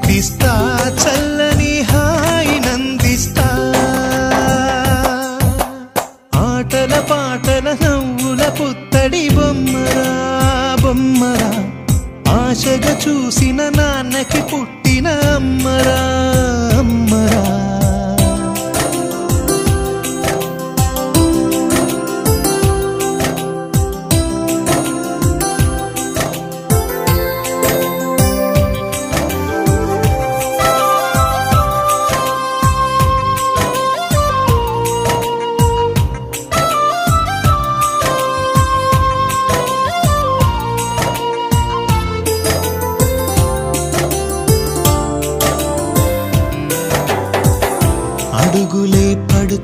కురిపిస్తా చల్లని హాయి నందిస్తా. ఆటల పాటల నవ్వుల పుత్తడి బొమ్మరా బొమ్మరా. ఆశగా చూసిన నాన్నకి పుట్టిన అమ్మరా.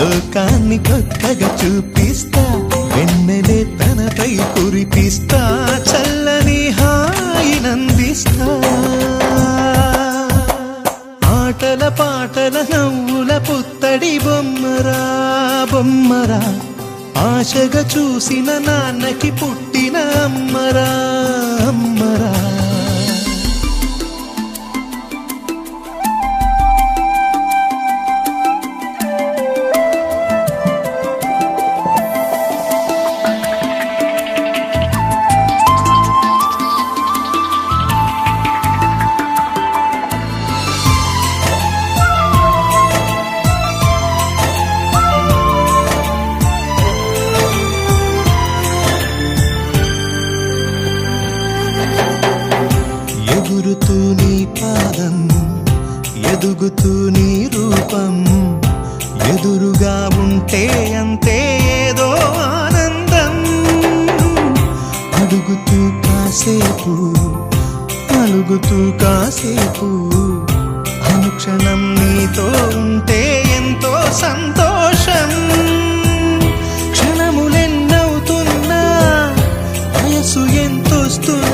లోకాన్ని కొత్తగా చూపిస్తా వెన్నెలే తనపై కురిపిస్తా చల్లని హాయి నందిస్తా. ఆటల పాటల నవ్వుల పుత్తడి బొమ్మరా బొమ్మరా. ఆశగా చూసిన నాన్నకి పుట్టిన అమ్మరా అమ్మరా. అడుగుతూ నీ రూపం. ఎదురుగా ఉంటే అంతే ఏదో ఆనందం. అడుగుతూ కాసేపు అలుగుతూ కాసేపు అనుక్షణం నీతో ఉంటే ఎంతో సంతోషం. క్షణములెన్నవుతున్నా వయసు ఎంతొస్తున్నా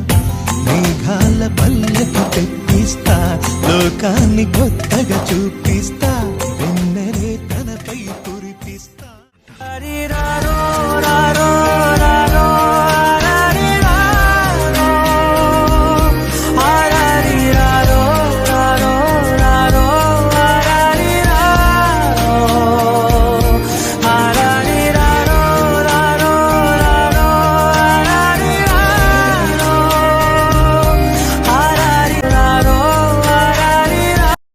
మేఘాల పల్లెకు తెప్పిస్తా లోకాన్ని కొత్తగా చూపిస్తా వెన్నెలే తనపై కురిపిస్తా.